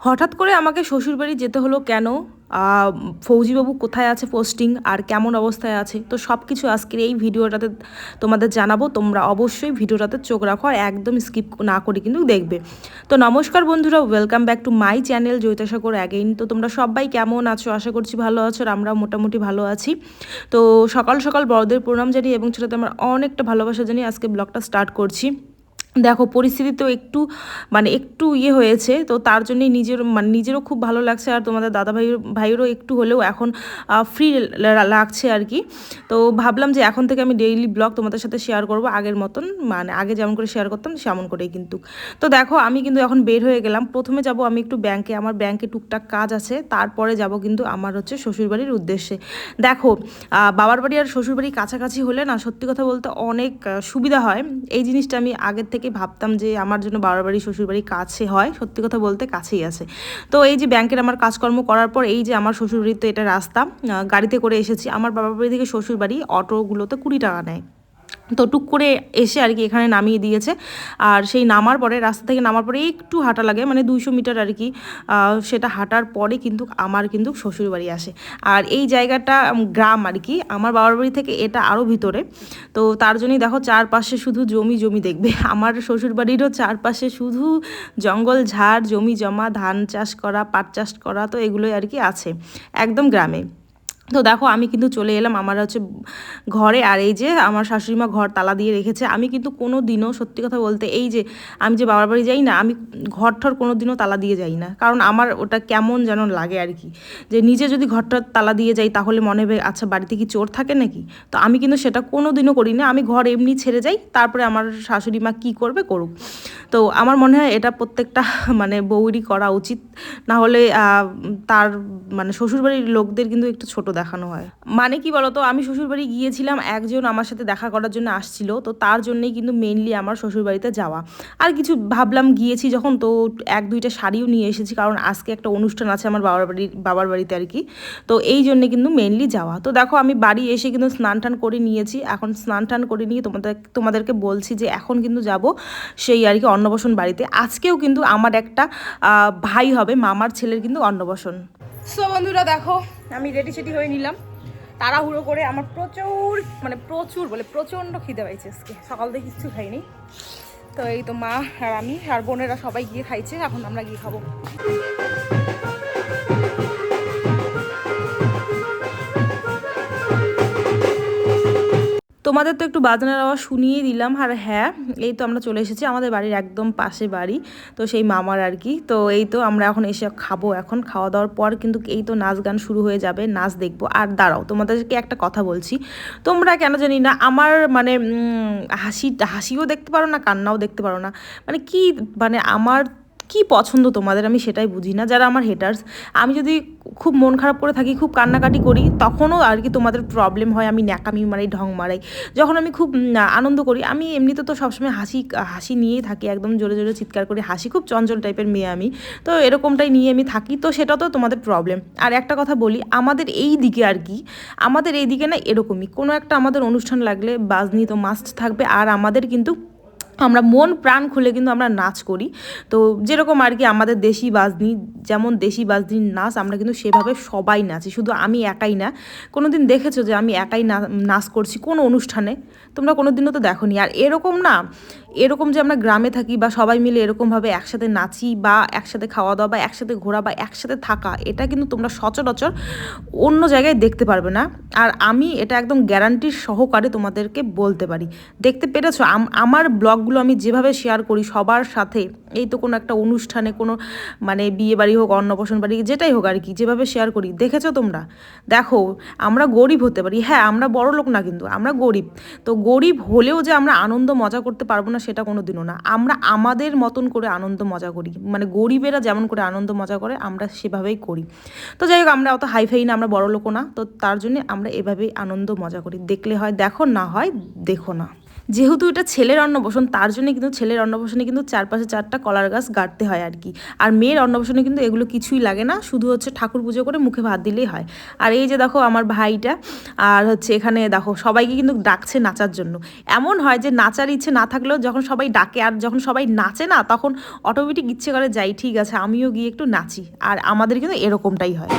হঠাৎ করে আমাকে শ্বশুরবাড়ি যেতে হলো কেন? ফৌজিবাবু কোথায় আছে পোস্টিং? আর কেমন অবস্থায় আছে? তো সব কিছু আজকের এই ভিডিওটাতে তোমাদের জানাব। তোমরা অবশ্যই ভিডিওটাতে চোখ রাখো আর একদম স্কিপ না করে কিন্তু দেখবে। তো নমস্কার বন্ধুরা welcome back to my channel Joyitasagar again তো তোমরা সবাই কেমন আছো? আশা করছি ভালো আছো আর আমরা মোটামুটি ভালো আছি। তো সকাল সকাল বড়দের প্রণাম জানিয়ে এবং ছোটোতে আমার অনেকটা ভালোবাসা জানিয়ে আজকে ব্লগটা স্টার্ট করছি। দেখো পরিস্থিতি তো একটু মানে একটু ইয়ে হয়েছে, তো তার জন্যই নিজের মানে নিজেরও খুব ভালো লাগছে আর তোমাদের দাদা ভাই ভাইয়েরও একটু হলেও এখন ফ্রি লাগছে আর কি। তো ভাবলাম যে এখন থেকে আমি ডেইলি ব্লগ তোমাদের সাথে শেয়ার করব আগের মতন মানে আগে যেমন করে শেয়ার করতাম সেমন করেই কিন্তু। তো দেখো আমি কিন্তু এখন বের হয়ে গেলাম, প্রথমে যাব আমি একটু ব্যাংকে আমার ব্যাংকে টুকটাক কাজ আছে, তারপরে যাব কিন্তু আমার হচ্ছে শ্বশুরবাড়ির উদ্দেশ্যে। দেখো বাবার বাড়ি আর শ্বশুরবাড়ি কাছাকাছি হলে না সত্যি কথা বলতে অনেক সুবিধা হয়। এই জিনিসটা আমি আগের থেকে ভাবতাম যে আমার জন্য বাবার বাড়ি শ্বশুরবাড়ি কাছে হয়। সত্যি কথা বলতে কাছেই আছে। তো এই যে ব্যাংকের আমার কাজকর্ম করার পর এই যে আমার শ্বশুরবাড়ির তো এটা রাস্তা গাড়িতে করে এসেছি। আমার বাবার বাড়ি থেকে শ্বশুর শ্বশুরবাড়ি অটোগুলোতে কুড়ি টাকা নেয়। তো টুক করে এসে আর কি এখানে নামিয়ে দিয়েছে। আর সেই নামার পরে, রাস্তা থেকে নামার পরে একটু হাঁটা লাগে মানে দুইশো মিটার আর কি। সেটা হাঁটার পরে কিন্তু আমার কিন্তু শ্বশুরবাড়ি আসে। আর এই জায়গাটা গ্রাম আর কি। আমার বাবার বাড়ি থেকে এটা আরও ভিতরে। তো তার জন্যই দেখো চারপাশে শুধু জমি জমি দেখবে। আমার শ্বশুরবাড়িরও চারপাশে শুধু জঙ্গল, ঝাড়, জমি জমা, ধান চাষ করা, পাট চাষ করা, তো এগুলোই আর কি আছে। একদম গ্রামে। তো দেখো, আমি কিন্তু চলে এলাম আমার হচ্ছে ঘরে, আর এই যে আমার শাশুড়ি মা ঘর তালা দিয়ে রেখেছে। আমি কিন্তু কোনো দিনও সত্যি কথা বলতে এই যে আমি যে বাবার বাড়ি যাই না, আমি ঘর ঠর কোনো দিনও তালা দিয়ে যাই না। কারণ আমার ওটা কেমন যেন লাগে আর কি। যে নিজে যদি ঘরটার তালা দিয়ে যাই, তাহলে মনে হবে আচ্ছা বাড়িতে কি চোর থাকে নাকি? তো আমি কিন্তু সেটা কোনো দিনও করি না। আমি ঘর এমনি ছেড়ে যাই, তারপরে আমার শাশুড়ি মা কী করবে, করুক। তো আমার মনে হয় এটা প্রত্যেকটা মানে বউরই করা উচিত। না হলে তার মানে শ্বশুরবাড়ির লোকদের কিন্তু একটু ছোট দেখানো হয়। মানে কি বলতো? আমি শ্বশুরবাড়ি গিয়েছিলাম, একজন আমার সাথে দেখা করার জন্য আসছিল, তো তার জন্যই কিন্তু মেনলি আমার শ্বশুরবাড়িতে যাওয়া। আর কিছু ভাবলাম গিয়েছি যখন, তো এক দুইটা শাড়িও নিয়ে এসেছি, কারণ আজকে একটা অনুষ্ঠান আছে আমার বাবার বাড়ির বাবার বাড়িতে আর কি। তো এই জন্যে কিন্তু মেনলি যাওয়া। তো দেখো, আমি বাড়ি এসে কিন্তু স্নান টান করে নিয়েছি। এখন স্নান টান করে নিয়ে তোমাদের, তোমাদেরকে বলছি যে এখন কিন্তু যাব সেই আর কি অন্নবসন বাড়িতে। আজকেও কিন্তু আমার একটা ভাই হবে, মামার ছেলের কিন্তু অন্নবসন সো বন্ধুরা দেখো, আমি রেডি সেটি হয়ে নিলাম। তাড়াহুড়ো করে আমার প্রচুর মানে প্রচুর বলে প্রচণ্ড খিদে পাইছে আজকে। সকাল থেকে কিচ্ছু খাইনি। তো এই তো মা আর আমি আর বোনেরা সবাই গিয়ে খাইছে, এখন আমরা গিয়ে খাব। তোমাদের তো একটু বাজনার আওয়াজ শুনিয়ে দিলাম। আর হ্যাঁ এই তো আমরা চলে এসেছি আমাদের বাড়ির একদম পাশে বাড়ি। তো সেই মামার আর কি। তো এই তো আমরা এখন এসে খাব এখন। খাওয়া দাওয়ার পর কিন্তু এই তো নাচ গান শুরু হয়ে যাবে। নাচ দেখব। আর দাঁড়াও, তোমাদেরকে একটা কথা বলছি। তোমরা কেন জানি না, আমার মানে হাসি, হাসিও দেখতে পারো না, কান্নাও দেখতে পারো না। মানে কি মানে আমার কি পছন্দ তোমাদের? আমি সেটাই বুঝি না। যারা আমার হেটার্স আমি যদি খুব মন খারাপ করে থাকি, খুব কান্নাকাটি করি, তখনও আর কি তোমাদের প্রবলেম হয়, আমি ন্যাকামি মারাই, ঢং মারাই। যখন আমি খুব আনন্দ করি, আমি এমনিতে তো সবসময় হাসি হাসি নিয়েই থাকি, একদম জোরে জোরে চিৎকার করে, হাসি খুব চঞ্চল টাইপের মেয়ে আমি। তো এরকমটাই নিয়ে আমি থাকি, তো সেটা তো তোমাদের প্রবলেম আর একটা কথা বলি, আমাদের এই দিকে আর কি, আমাদের এই দিকে না এরকমই। কোনো একটা আমাদের অনুষ্ঠান লাগলে বাজনি তো মাস্ট থাকবে, আর আমাদের কিন্তু আমরা মন, প্রাণ খুলে কিন্তু আমরা নাচ করি। তো যেরকম আর কি আমাদের দেশি বাজনি, যেমন দেশি বাজনির নাচ, আমরা কিন্তু সেভাবে সবাই নাচি। শুধু আমি একাই না। কোনো দিন দেখেছ যে আমি একাই নাচ করছি কোনো অনুষ্ঠানে? তোমরা কোনো দিনও তো দেখো আর এরকম না এরকম যে আমরা গ্রামে থাকি বা সবাই মিলে এরকমভাবে একসাথে নাচি বা একসাথে খাওয়া দাওয়া বা একসাথে ঘোরা বা একসাথে থাকা, এটা কিন্তু তোমরা সচরাচর অন্য জায়গায় দেখতে পারবে না। আর আমি এটা একদম গ্যারান্টির সহকারে তোমাদেরকে বলতে পারি। দেখতে পেরেছ? আম- আমার ব্লগগুলো আমি যেভাবে শেয়ার করি সবার সাথে, এই তো কোনো একটা অনুষ্ঠানে কোনো মানে বিয়ে বাড়ি হোক, অন্নপ্রাশন বাড়ি, যেটাই হোক আর কি, যেভাবে শেয়ার করি, দেখেছ তোমরা? দেখো, আমরা গরিব হতে পারি। হ্যাঁ আমরা বড় লোক না কিন্তু, আমরা গরিব। তো গরিব হলেও যে আমরা আনন্দ, মজা করতে পারব না সেটা কোনো দিনও না। আমরা আমাদের মতন করে আনন্দ মজা করি। মানে গরিবেরা যেমন করে আনন্দ মজা করে, আমরা সেভাবেই করি। তো যাই হোক, আমরা অত হাইফাই না, আমরা বড় লোকও না। তো তার জন্য আমরা এভাবেই আনন্দ মজা করি। দেখলে হয়, দেখো না হয়, দেখো না। যেহেতু এটা ছেলের অন্নপ্রসন তার জন্য কিন্তু ছেলের অন্নপ্রসনে কিন্তু চারপাশে চারটা কলার গাছ গাড়তে হয় আর কি। আর মেয়ের অন্নপ্রসনে কিন্তু এগুলো কিছুই লাগে না, শুধু হচ্ছে ঠাকুর পুজো করে মুখে ভাত দিলেই হয়। আর এই যে দেখো আমার ভাইটা, আর হচ্ছে এখানে দেখো সবাইকে কিন্তু ডাকছে নাচার জন্য। এমন হয় যে নাচার ইচ্ছে না থাকলেও যখন সবাই ডাকে আর যখন সবাই নাচে না, তখন অটোমেটিক ইচ্ছে করে, যাই, ঠিক আছে, আমিও গিয়ে একটু নাচি। আর আমাদের কিন্তু এরকমটাই হয়।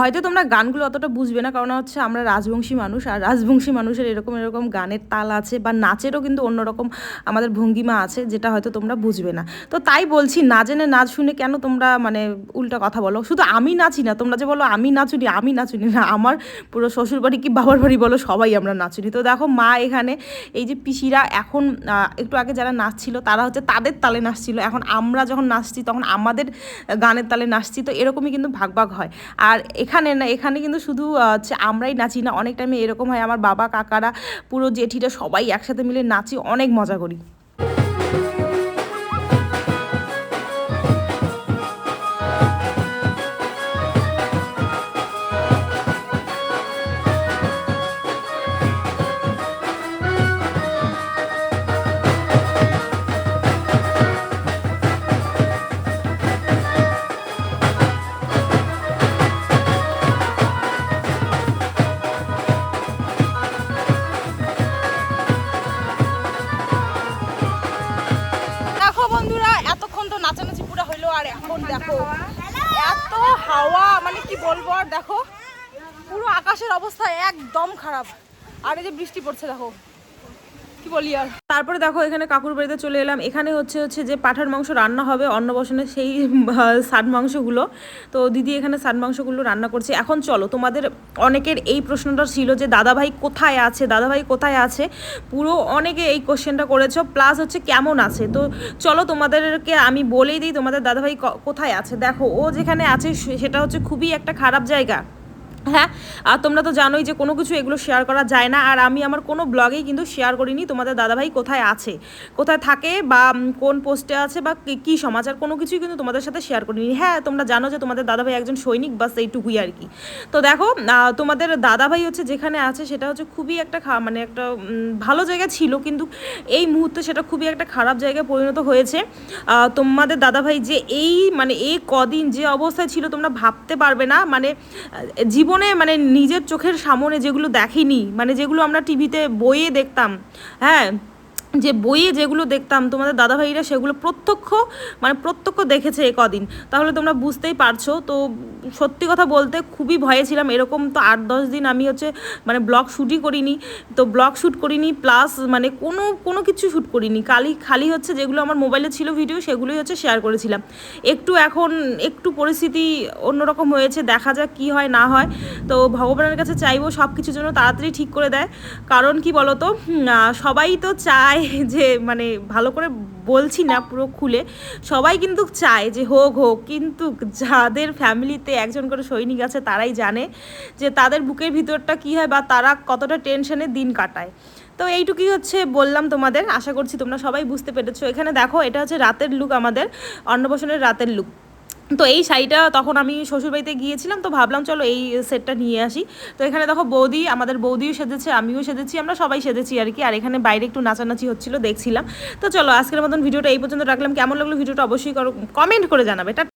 হয়তো তোমরা গানগুলো অতটা বুঝবে না, কারণ হচ্ছে আমরা রাজবংশী মানুষ, আর রাজবংশী মানুষের এরকম এরকম গানের তাল আছে বা নাচেরও কিন্তু অন্যরকম আমাদের ভঙ্গিমা আছে, যেটা হয়তো তোমরা বুঝবে না। তো তাই বলছি, না জেনে নাচ শুনে কেন তোমরা মানে উল্টা কথা বলো? শুধু আমি নাচি না, তোমরা যে বলো আমি নাচুনি আমি নাচুনি না, আমার পুরো শ্বশুর বাড়ি কি বাবার বাড়ি বলো, সবাই আমরা নাচুনি। তো দেখো মা এখানে, এই যে পিসিরা এখন একটু আগে যারা নাচছিল, তারা হচ্ছে তাদের তালে নাচছিল। এখন আমরা যখন নাচছি, তখন আমাদের গানের তালে নাচছি, তো এরকমই কিন্তু ভাগ ভাগ হয়। আর এখানে না, এখানে কিন্তু শুধু আমরাই নাচি না, অনেক টাইমে এরকম হয়, আমার বাবা, কাকারা, পুরো জেঠিরা সবাই একসাথে মিলে নাচি, অনেক মজা করি। বন্ধুরা, এতক্ষণ তো নাচানাচি পুরো হইল, আর এখন দেখো, এত হাওয়া মানে কি বলব, আর দেখো, পুরো আকাশের অবস্থা একদম খারাপ। আর এই যে বৃষ্টি পড়ছে, দেখো। কি বলি আর? তারপরে দেখো, এখানে কাকুর বাড়িতে চলে এলাম। এখানে হচ্ছে হচ্ছে যে পাঠার মাংস রান্না হবে অন্নবসনে সেই সার মাংসগুলো। তো দিদি এখানে সার মাংসগুলো রান্না করছে। এখন চলো, তোমাদের অনেকের এই প্রশ্নটা ছিল যে, দাদাভাই কোথায় আছে? দাদাভাই কোথায় আছে? পুরো অনেকে এই কোশ্চেনটা করেছ, প্লাস হচ্ছে কেমন আছে? তো চলো, তোমাদেরকে আমি বলেই দিই, তোমাদের দাদাভাই কোথায় আছে? দেখো, ও যেখানে আছে সেটা হচ্ছে খুবই একটা খারাপ জায়গা। হ্যাঁ আর তোমরা তো জানোই যে কোনো কিছু এগুলো শেয়ার করা যায় না। আর আমি আমার কোনো ব্লগেই কিন্তু শেয়ার করিনি। তোমাদের দাদাভাই কোথায় আছে? কোথায় থাকে বা কোন পোস্টে আছে বা কি- সমাচার? কোনো কিছুই কিন্তু তোমাদের সাথে শেয়ার করিনি। হ্যাঁ তোমরা জানো যে তোমাদের দাদাভাই একজন সৈনিক বাস এইটুকুই আর কি। তো দেখো তোমাদের দাদাভাই হচ্ছে যেখানে আছে সেটা হচ্ছে খুবই একটা মানে একটা ভালো জায়গা ছিল। কিন্তু এই মুহূর্তে সেটা খুবই একটা খারাপ জায়গায় পরিণত হয়েছে। তোমাদের দাদাভাই যে এই মানে এই কদিন যে অবস্থায় ছিল তোমরা ভাবতে পারবে না। মানে আহ, জীবনে মানে নিজের চোখের সামনে যেগুলো দেখিনি মানে যেগুলো আমরা টিভিতে বইয়ে দেখতাম হ্যাঁ যে বইয়ে যেগুলো দেখতাম, তোমাদের দাদাভাইরা সেগুলো প্রত্যক্ষ মানে প্রত্যক্ষ দেখেছে এ কদিন। তাহলে তোমরা বুঝতেই পারছ, তো সত্যি কথা বলতে খুবই ভয়ে ছিলাম। এরকম তো আট, দশ দিন আমি হচ্ছে মানে ব্লগ শ্যুটই করিনি। তো ব্লগ শ্যুট করিনি প্লাস মানে কোনো কোনো কিছু শ্যুট করিনি। খালি খালি হচ্ছে যেগুলো আমার মোবাইলে ছিল ভিডিও সেগুলোই হচ্ছে শেয়ার করেছিলাম। একটু এখন একটু পরিস্থিতি অন্যরকম হয়েছে, দেখা যাক কি হয়, না হয়। তো ভগবানের কাছে চাইব সব কিছুর জন্য তাড়াতাড়ি ঠিক করে দেয়। কারণ কি বলতো? সবাই তো চায় যে মানে ভালো করে বলছি না পুরো খুলে। সবাই কিন্তু চায় যে হোক হোক, কিন্তু যাদের ফ্যামিলিতে একজন করে সৈনিক আছে, তারাই জানে যে তাদের বুকের ভিতরটা কী হয় বা তারা কতটা টেনশনে দিন কাটায়। তো এইটুকুই হচ্ছে বললাম তোমাদের, আশা করছি তোমরা সবাই বুঝতে পেরেছ। এখানে দেখো, এটা হচ্ছে রাতের লুক আমাদের, অন্নপ্রাশনের রাতের লুক তো এই শাড়িটা তখন আমি শ্বশুরবাড়িতে গিয়েছিলাম, তো ভাবলাম চলো এই সেটটা নিয়ে আসি। তো এখানে দেখো বৌদি, আমাদের বৌদিও সেজেছে, আমিও সেজেছি, আমরা সবাই সেজেছি আর কি। আর এখানে বাইরে একটু নাচানাচি হচ্ছিল, দেখছিলাম। তো চলো, আজকের মতন ভিডিওটা এই পর্যন্ত রাখলাম। কেমন লাগল ভিডিওটা অবশ্যই করো কমেন্ট করে জানাবে।